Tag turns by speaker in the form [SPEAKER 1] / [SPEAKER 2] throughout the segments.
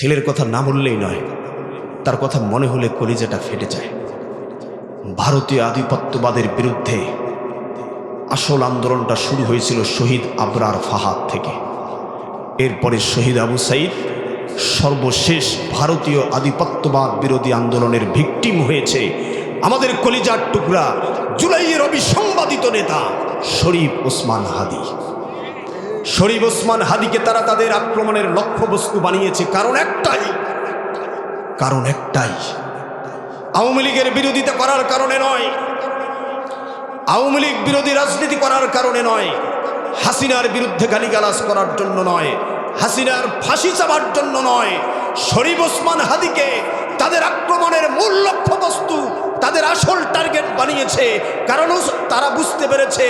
[SPEAKER 1] ছেলের কথা না বললেই নয়, তার কথা মনে হলে কলিজাটা ফেটে যায়। ভারতীয় আধিপত্যবাদের বিরুদ্ধে আসল আন্দোলনটা শুরু হয়েছিল শহীদ আবরার ফাহাদ থেকে। এরপরে শহীদ আবু সাইদ সর্বশেষ ভারতীয় আধিপত্যবাদ বিরোধী আন্দোলনের ভিকটিম হয়েছে আমাদের কলিজার টুকরা জুলাইয়ের অবিসংবাদিত নেতা শরীফ ওসমান হাদি। শরীফ ওসমান হাদিকে তারা তাদের আক্রমণের লক্ষ্যবস্তু বানিয়েছে। কারণ একটাই কারণ একটাই। আওয়ামী লীগের বিরোধিতা করার কারণে নয়। আওয়ামী লীগ বিরোধী রাজনীতি করার কারণে নয়। হাসিনার বিরুদ্ধে গালিগালাজ করার জন্য নয়। হাসিনার ফাঁসি চাবার জন্য নয়। শরীফ ওসমান হাদিকে তাদের আক্রমণের মূল লক্ষ্যবস্তু তাদের আসল টার্গেট বানিয়েছে। কারণ তারা বুঝতে পেরেছে,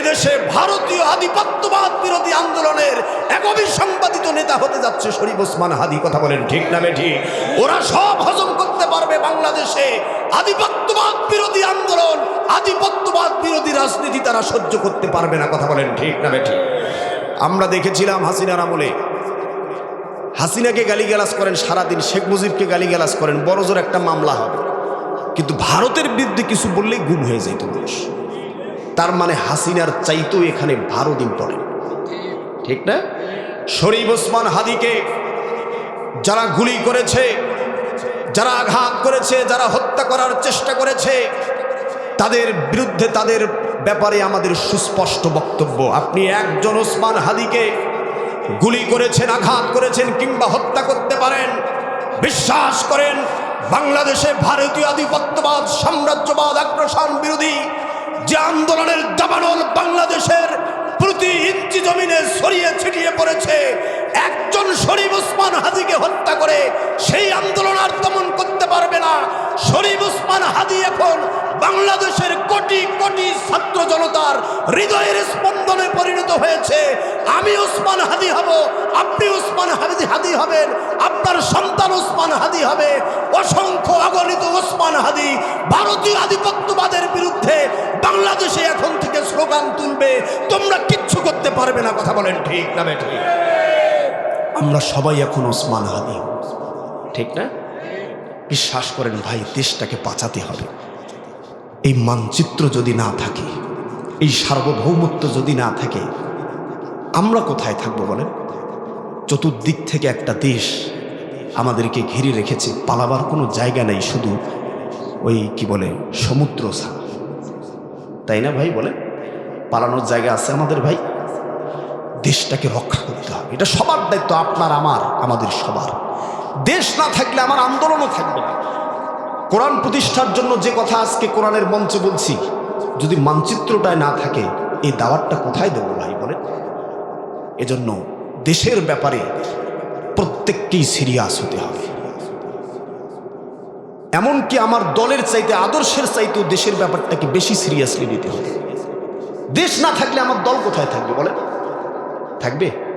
[SPEAKER 1] এদেশে ভারতীয় আধিপত্যবাদ বিরোধী আন্দোলনের এক অবিসংবাদিত নেতা হতে যাচ্ছে শরীফ ওসমান হাদি। কথা বলেন ঠিক না বেঠি ওরা সব হজম করতে পারবে বাংলাদেশে। আধিপত্যবাদ বিরোধী আন্দোলন, আধিপত্যবাদ বিরোধী রাজনীতি তারা সহ্য করতে পারবে না। কথা বলেন ঠিক না বেঠি আমরা দেখেছিলাম হাসিনার আমলে। হাসিনাকে গালিগালাজ করেন সারাদিন, শেখ মুজিবকে গালিগালাজ করেন বড়জোর একটা মামলা হবে। কিন্তু ভারতের বিরুদ্ধে কিছু বললেই গুম হয়ে যেত দেশ তার মানে হাসিনার চাইতেও এখানে ভারত ইম্পর্টেন্ট ঠিক না? শরীফ ওসমান হাদিকে যারা গুলি করেছে, যারা আঘাত করেছে, যারা হত্যা করার চেষ্টা করেছে, তাদের বিরুদ্ধে তাদের ব্যাপারে আমাদের সুস্পষ্ট বক্তব্য। আপনি একজন ওসমান হাদিকে গুলি করেছেন, আঘাত করেছেন কিংবা হত্যা করতে পারেন, বিশ্বাস করেন, বাংলাদেশে ভারতীয় আধিপত্যবাদ সাম্রাজ্যবাদ আগ্রাসন বিরোধী যে আন্দোলনের দাবানল বাংলাদেশের প্রতি ইঞ্চি জমিনে ছড়িয়ে ছিটিয়ে পড়েছে, একজন শরীফ ওসমান হাদিকে হত্যা করে সেই আন্দোলন আর দমন করতে পারবে না। শরীফ ওসমান হাদি এখন বাংলাদেশের কোটি কোটি ছাত্র জনতার হৃদয়ের স্পন্দনে পরিণত হয়েছে। আমি ওসমান হাদি হব, আপনি ওসমান হাদি হাদি হবেন, আপনার সন্তান ওসমান হাদি হবে। অসংখ্য ওসমান হাদি, ভারতীয় আধিপত্যবাদের বিরুদ্ধে বাংলাদেশে এখন থেকে স্লোগান তুলবে। তোমরা কিচ্ছু করতে পারবে না, কথা বলেন ঠিক না ঠিক? আমরা সবাই এখন ওসমান হাদি। ঠিক না? বিশ্বাস করেন ভাই, দেশটাকে বাঁচাতে হবে। এই মানচিত্র যদি না থাকে, এই সার্বভৌমত্ব যদি না থাকে, আমরা কোথায় থাকব বলেন? চতুর্দিক থেকে একটা দেশ আমাদেরকে ঘিরে রেখেছে, পালাবার কোনো জায়গা নেই, শুধু ওই কি বলে, সমুদ্র ছাড়া। তাই না ভাই বলে? পালানোর জায়গা আছে আমাদের ভাই। দেশটাকে রক্ষা করতে হবে। এটা সবার দায়িত্ব, আপনার, আমার, আমাদের সবার। দেশ না থাকলে আমার আন্দোলনও থাকবে না। কোরআন প্রতিষ্ঠার জন্য যে কথা আজকে কোরআনের মঞ্চে বলছি, যদি মানচিত্রটায় না থাকে, এই দাওয়াতটা কোথায় দেবো ভাই বলে? এজন্য দেশের ব্যাপারে প্রত্যেককেই সিরিয়াস হতে হবে। এমনকি আমার দলের চাইতে, আদর্শের চাইতেও দেশের ব্যাপারটাকে বেশি সিরিয়াসলি নিতে হবে। দেশ না থাকলে আমার দল কোথায় থাকবে বলে থাকবে?